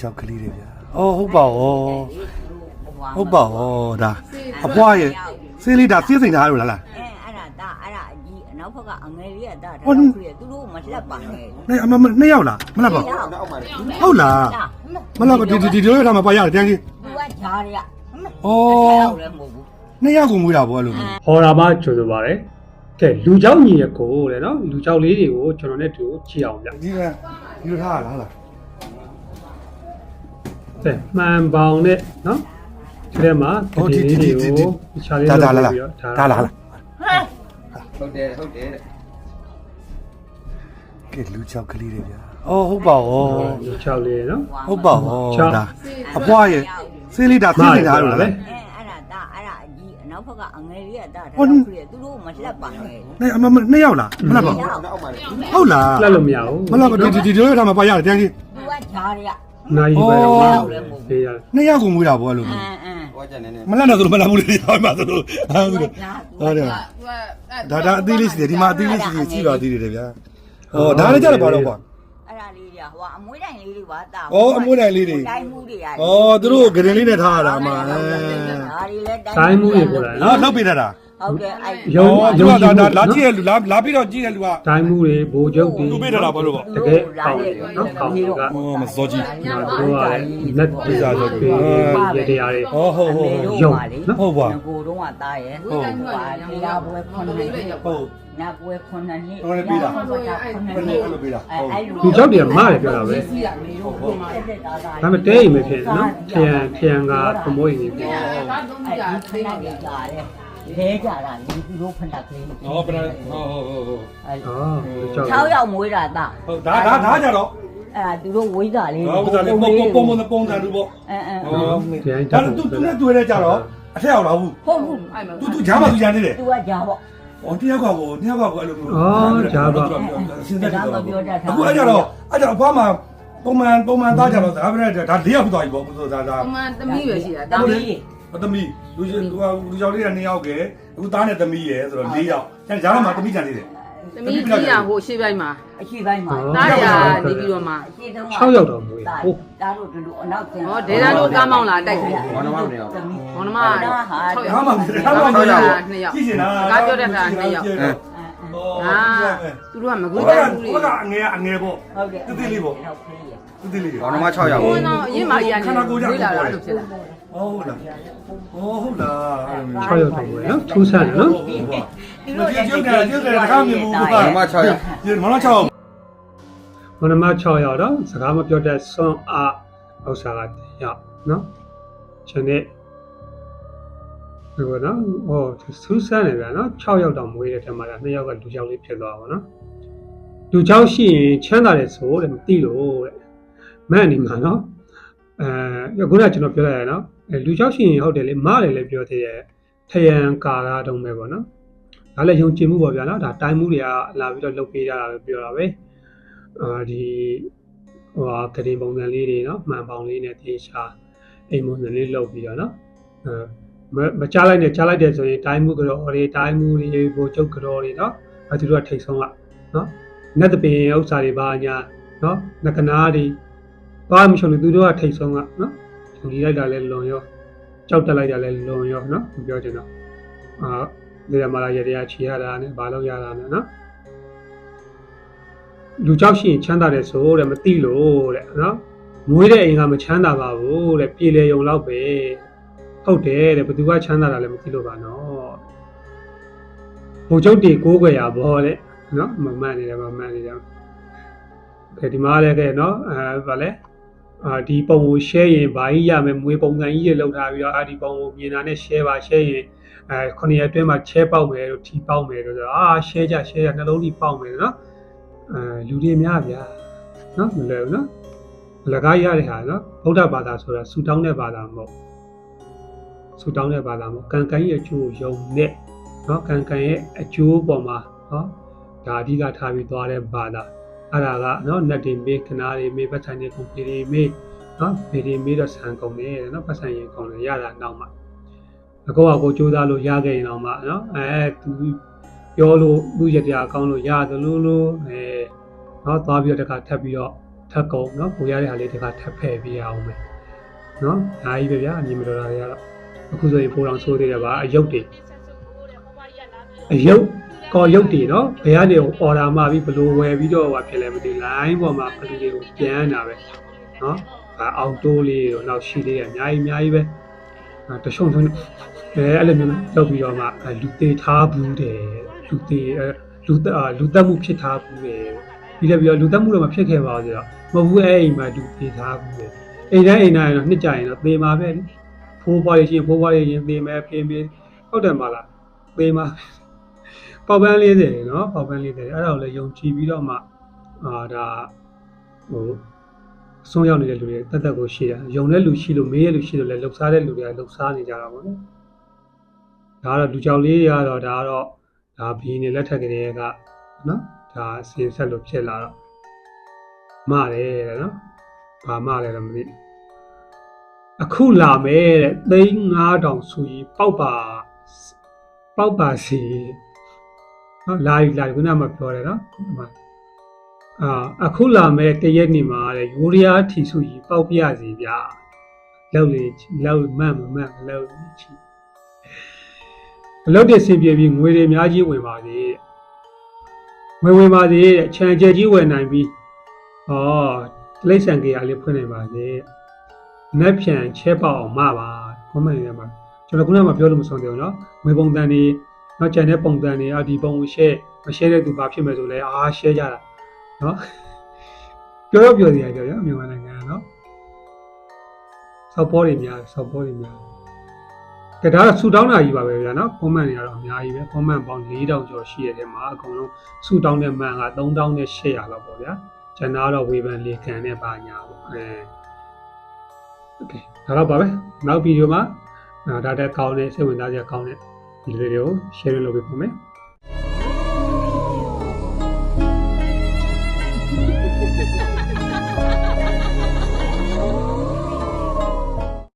ချောက်ကလေးတွေဗျာ။အော်ဟုတ်ပါဩဟုတ်ပါဩဒါအဖွားရဲ့ဆေးလေးဒါဆေးစိန်ထားလို့လားလား အဲအဲ့ဒါဒါအဲ့ဒါအကြီးအနောက်ဘက်ကအငယ်လေးကဒါ ဟို ဒါတော့ပြည့်သူတို့မလှက်ပါနဲ့ ။နေအမမနှစ်ယောက်လားမလားပါဘူး။ဟုတ်လားမလားပါဒီဒီဒီလိုရထားမှာပါရတယ်တန်းကြီး သူကဂျားတွေက ။အော် လည်းမဟုတ်ဘူး နှစ်ယောက်ကိုမွေးတာပေါ့အဲ့လိုမျိုး ဟော်တာမှကြိုဆိုပါရယ်ကဲလူเจ้าညီရဲ့ကိုတဲ့နော်လူเจ้าလေးတွေကိုကျွန်တော်နဲ့တူကြည့်အောင်ဗျ ။ဒီကဒီလိုထားရလားဟုတ်လား ကဲမှန်ပေါင်နဲ့နော်ဒီထဲမှာဒီဒီဒီဒီချာလေးလောက်ပြီးတော့ဒါလားလားဟုတ်တယ်ဟုတ်တယ်ကဲလူချောက်ကလေးတွေဗျာအော်ဟုတ်ပါရောလူချောက်လေးနော်ဟုတ်ပါရောဒါအပွားရဲ့စေးလေးဒါသိနေတာလို့လားနောက်ဘက်ကအငယ်လေးကတာတာတော့ခရီးသူတို့မလှက်ပါနဲ့။နဲ့အမနှစ်ယောက်လားမလှက်ပါဘူး။ဟုတ်လား။လှက်လို့မရဘူး။မလှက်ဘူးဒီဒီဒီတို့ထားမှာပါရတယ်တကယ်ကြီး။သူကဂျားတွေက နိုင်ပဲအော်ပေးရနှစ်ယောက်ကိုမွေးတာပေါ့အဲ့လိုအမျိုးင်းအင်းဟောကြနေနေမလားတော့သူမလားဘူးလေဟောမှာသူတို့ဟာသူတို့ဂျားဟုတ်တယ်ဒါဒါအသေးလေးရှိတယ်ဒီမှာအသေးလေးရှိတယ်ကြည့်ပါသေးတယ်ဗျာဟောဒါလည်းကြတယ်ပါတော့ကွာ အဲ့ဒါလေးတွေကဟိုအမွေးတိုင်လေးတွေပါတာဩအမွှေးတိုင်လေးတွေ တိုင်းမှုတွေရတယ်ဩသူတို့ဂရင်လေးနဲ့ထားရတာမှာဒါတွေလည်း တိုင်းမှုတွေပေါ်လာနော်နော်လောက်ပြတတ်တာ ဟုတ်တယ်အဲ့ ရုံဩသူကဒါဒါလာကြည့်ရလူလာလာပြီးတော့ကြည့်ရလူက တိုင်းမှုတွေဘိုးချုပ်တွေသူပေးထားတာဘာလို့ပေါ့ တကယ်ကောင်းတယ်နော်ကောင်းတယ်ကဩမစောကြီးနော်တို့ကလည်းလက်ပြစားဆိုပြီးရတရားတွေဩဟုတ်ဟုတ် ရုံဟုတ်ပါ ကိုတော့ကတားရဲ့ဟုတ် ပါဒီလာပွဲခွန်နေဟုတ် နာပွဲခွန်နေနေဟုတ်တယ်ပြီးတာခွန်နေဘယ်လိုအဲ့လိုပေးတာဟုတ်အဲ့လူကြောက်တယ်မားတယ်ပြောတာပဲတက်တက်တာတာဒါပေမဲ့တဲအိမ်ပဲဖြစ်နော်ခရံခရံကပမိုးရင်ဖြစ်အဲ့ဒီခဏလေးကြာတယ် လဲကြတာလူသူတို့ဖဏကလေးဩဘယ်ဟုတ်ဟုတ်ဟုတ်ဟုတ်အဲ့အော်လူကြောက်6ယောက်မွေးတာတာဟုတ်ဒါဒါဒါကြတော့အဲ့ဒါသူတို့ဝိဇ္ဇာလေးဟောဥစားလေးပုံပုံပုံပုံစံလူပေါ့အဲအဲဟောဒါသူသူနဲ့တွေ့တဲ့ကြတော့အထက်အောင်လာဘူးဟုတ်ဘူးသူသူဂျားမသူဂျားနေတယ်သူကကြာပေါ့။အော်တယောက်ကကိုတယောက်ကကိုအဲ့လိုမျိုးစဉ်းစားကြည့်တော့အခုအဲ့ကြတော့အဲ့ကြအဖွားမှာပုံမှန်ပုံမှန်သားကြတော့ဒါပဲဒါ၄ယောက်သွားပြီပေါ့ဆိုတော့ဒါအမှန်သမီးပဲရှိတာတာမီး သမီးလူလူလူယောက်လေးက2ယောက်ကအခုသားနဲ့သမီးရယ်ဆိုတော့၄ယောက်ကျန်ဂျားမှာသမီးကြံနေတယ်သမီးကြီးရဟိုရှေ့ပိုင်းမှာအရှိပိုင်းမှာတားရနေပြီးတော့မှအရှိတုံး6ရောက်တော့မွေးဟုတ်ဒါတို့ဒီလိုအနောက်ကျန်ဟောဒေတာတို့ကားမောင်းလာတိုက်တယ်ဘောနမမနေအောင်သမီးဘောနမဟာ6ဟာဟာမှာ6ဟာမှာယောက်2ယောက်ကြည့်ရှင်လားကားပြောတဲ့ခါ2ယောက်အာအာသူတို့ကမကွေးဟိုကတိုင်းဘူးဟိုလေကအငယ်အငယ်ပေါ့ဟုတ်တယ်တိတိလေးပေါ့နောက်ကလေးရတိတိလေးဘောနမ6ယောက်ဘုန်းတော်အရင်မှအရင်နေဝေးလာတာလို့ဖြစ်လာ ဟုတ်လားဟုတ်လားအဲ့လို6ရောက်တော့မွေးနော်ထူးဆန်းတယ်နော်ဒီလိုကျုပ်ကကျုပ်ကတခါမြင်ဘူးကွာဘောနမ6ယောက်ဒီမလားချောင်းမနမ6ရောက်တော့စကားမပြောတဲ့ဆွန်အားဥစ္စာကရောက်နော်ကျွန်တော်ဒီကနော်ဟောထူးဆန်းတယ်ဗျာနော်6ရောက်တော့မွေးတဲ့ထဲမှာ2ယောက်ကလူကြောက်လေးဖြစ်သွားပါတော့လူကြောက်ရှိရင်ချမ်းသာတယ်ဆိုတဲ့မသိလို့တဲ့မန့်နေမှာနော်အဲခုနကကျွန်တော်ပြောလိုက်ရနော် လူကြောက်ရှိရင်ဟုတ်တယ်လေမတယ်လည်းပြောသေးရဲ့ထယံကာလာတုံးပဲပေါ့နော်ဒါလည်းယုံကြည်မှုပေါ့ဗျာနော်ဒါတိုင်းမှုတွေကလာပြီးတော့လုပ်ပေးကြတာပဲပြောတာပဲအာဒီဟိုဟာကရင်ပုံစံလေးတွေနော်မှန်ပေါင်လေးနဲ့တေချာအိမ်ပုံစံလေးလုပ်ပြီးတော့နော်အဲမမကြားလိုက်နဲ့ကြားလိုက်တယ်ဆိုရင်တိုင်းမှုကြော်တွေတိုင်းမှုတွေဘိုလ်ချုပ်ကြော်တွေနော်အဲသူတို့ကထိတ်ဆုံးကနော်နတ်တပင်ဥစ္စာတွေပါညာနော်ငကနာတွေဘာမှမရှုံလို့သူတို့ကထိတ်ဆုံးကနော် ဂျူလီလိုက်တာလဲလွန်ရောကြောက်တက်လိုက်တာလဲလွန်ရောနော်ပြောချင်တော့အာဒီမှာလာရရချီရတာနဲ့ဘာလို့ရတာနဲ့နော်လူကြောက်ရှိရင်ချမ်းသာတယ်ဆိုတဲ့မသိလို့တဲ့နော်မွေးတဲ့အိမ်ကမချမ်းသာပါဘူးတဲ့ပြည်လေယုံတော့ပဲဟုတ်တယ်တဲ့ဘသူကချမ်းသာတာလဲမသိလို့ပါနော်ဘုံကျုပ်တွေကိုးခွေရဘောတဲ့နော်မမှန်နေတယ်မမှန်နေတယ်ခဲဒီမှာလည်းတဲ့နော်အဲဗာလဲ အာဒီပုံကို share ရင်ဘာကြီးရမယ်မွေးပုံစံကြီးတွေလောက်ထားပြီးတော့အာဒီပုံကိုမြင်တာနဲ့ share ပါ share ရင်အဲခုနှစ်ရက်အတွင်းမှာ share ပေါက်မယ်လို့ထီပေါက်မယ်လို့ဆိုတော့အာ share ကြ share ကြနှလုံးကြီးပေါက်မယ်နော်အဲလူတွေများဗျာနော်မလွယ်ဘူးနော်လကားရတဲ့ဟာနော်ဗုဒ္ဓဘာသာဆိုတာဆူတောင်းတဲ့ဘာသာမဟုတ်ဆူတောင်းတဲ့ဘာသာမဟုတ်ကံကံရဲ့အကျိုးကိုယုံနဲ့နော်ကံကံရဲ့အကျိုးပေါ်မှာနော်ဒါအဓိကထားပြီးသွားတဲ့ဘာသာ အဲ့ဒါကနော်နတ်တွေမေးခနာတွေမေးပတ်ဆိုင်တွေကုန်ပြည်တွေမေးနော်ဗီဒီမေးတော့ဆန်ကုန်တယ်နော်ပတ်ဆိုင်ရင်ကုန်တယ်ရတာနောက်မှအကောအကိုစူးစမ်းလို့ရခဲ့ရင်တော့မှနော်အဲသူပြောလို့သူ့ရတရားအကောင်းလို့ရသလိုလိုအဲနော်သွားပြီးတော့တခါထပ်ပြီးတော့ထပ်ကုန်နော်ကိုရတဲ့ဟာလေးတခါထပ်ဖယ်ပြရအောင်မယ်နော်ဒါကြီးပဲဗျာအမြင်မတော်တာတွေကတော့အခုဆိုရင်ပိုးတော်ဆိုးသေးတယ်ဗျာအယုတ်တွေအယုတ် ကော်ယုတ်တွေเนาะဘယ်ကနေအော်ဒါမှပြီးဘလို့ဝယ်ပြီးတော့ဟာဖြစ်လဲမသိ line ပေါ်မှာဘလူတွေကိုပြန်တာပဲเนาะဒါအောင်တိုးလေးတော့နောက်ရှိသေးတယ်အများကြီးအများကြီးပဲအဲတရှုံထုံးအဲအဲ့လိုမျိုးလုပ်ပြီးတော့မှအဲလူသေးထားဘူးတယ်လူသေးအဲလူသက်အာလူသက်မှုဖြစ်ထားဘူးတယ်ပြီးလည်းပြီးတော့လူသက်မှုတော့မဖြစ်ခဲ့ပါဘူးဆိုတော့မဟုတ်ဘူးအဲ့အိမ်မှာလူသေးထားဘူးတယ်အိမ်တိုင်းအိမ်တိုင်းတော့နှစ်ကြရင်တော့သေမှာပဲလေဖိုးပွားရရှင်ဖိုးပွားရရင်သေမယ်ဖေးမေးဟုတ်တယ်မလားသေမှာ ပေါက်ပန်းလေးတယ်နော်ပေါက်ပန်းလေးတယ်အဲ့ဒါကိုလည်းယုံကြည်ပြီးတော့မှအာဒါဟိုဆုံးရောက်နေတဲ့လူတွေတတ်တတ်ကိုရှိတာယုံတဲ့လူရှိလို့မေးရလူရှိလို့လည်းလှုပ်ရှားတဲ့လူတွေကလှုပ်ရှားနေကြတာပေါ့နော်ဒါကတော့လူကြောင်လေးတွေကတော့ဒါကတော့ဒါဘီနေလက်ထက်ကလေးကနော်ဒါဆင်ဆက်လို့ဖြစ်လာတော့မတယ်တဲ့နော်ဘာမှလည်းတော့မသိအခုလာမယ်တဲ့သိန်း9000ဆိုရင်ပေါက်ပါပေါက်ပါစီ နော်လာပြီလာပြီခုနကမှပြောတယ်နော်ခုနက အာအခုလာမဲ့တရက်နေမှာတဲ့ယူရီးယားထီဆူကြီးပေါက်ပြစီဗျာလောက်လေလောက်မှန်မမှန်လောက်ချီအလုပ်တွေဆင်ပြေပြီးငွေတွေအများကြီးဝင်ပါစေတဲ့ငွေဝင်ပါစေတဲ့ခြံကျဲကြီးဝင်နိုင်ပြီးဩလိမ့်ဆန်ကေရလေးဖွင့်နိုင်ပါစေနက်ဖြန်ချဲပေါက်အောင်မပါကွန်မန့်ထဲမှာကျွန်တော်ခုနကမှပြောလို့မဆုံးသေးဘူးเนาะငွေပုံတန်တွေ နောက်ကျန်တဲ့ပုံတန်တွေအဒီပုံကို share မ share တဲ့သူဘာဖြစ်မယ်ဆိုလဲအာ share ကြတာ နော်ပြောတော့ပြောစီရကြောရမြန်မာနိုင်ငံကနော်စောက်ပေါ်တွေများစောက်ပေါ်တွေများကဲဒါကဆူတောင်းတာကြီးပါပဲဗျာနော် comment တွေကတော့အများကြီးပဲ comment ပေါင်း4000ကျော်ရှိရတဲ့မှာအကုန်လုံးဆူတောင်းတဲ့မှန်က3800လောက်ပေါ့ဗျာကျန်တာကတော့ဝေဖန်လေခံနဲ့ပါညာပေါ့အဲโอเคဒါတော့ပါပဲနောက်ဗီဒီယိုမှာဒါတက်ကောင်းတဲ့စိတ်ဝင်စားစရာကောင်းတဲ့ ဒီလိုတွေကို share လုပ်ပေးပါမယ်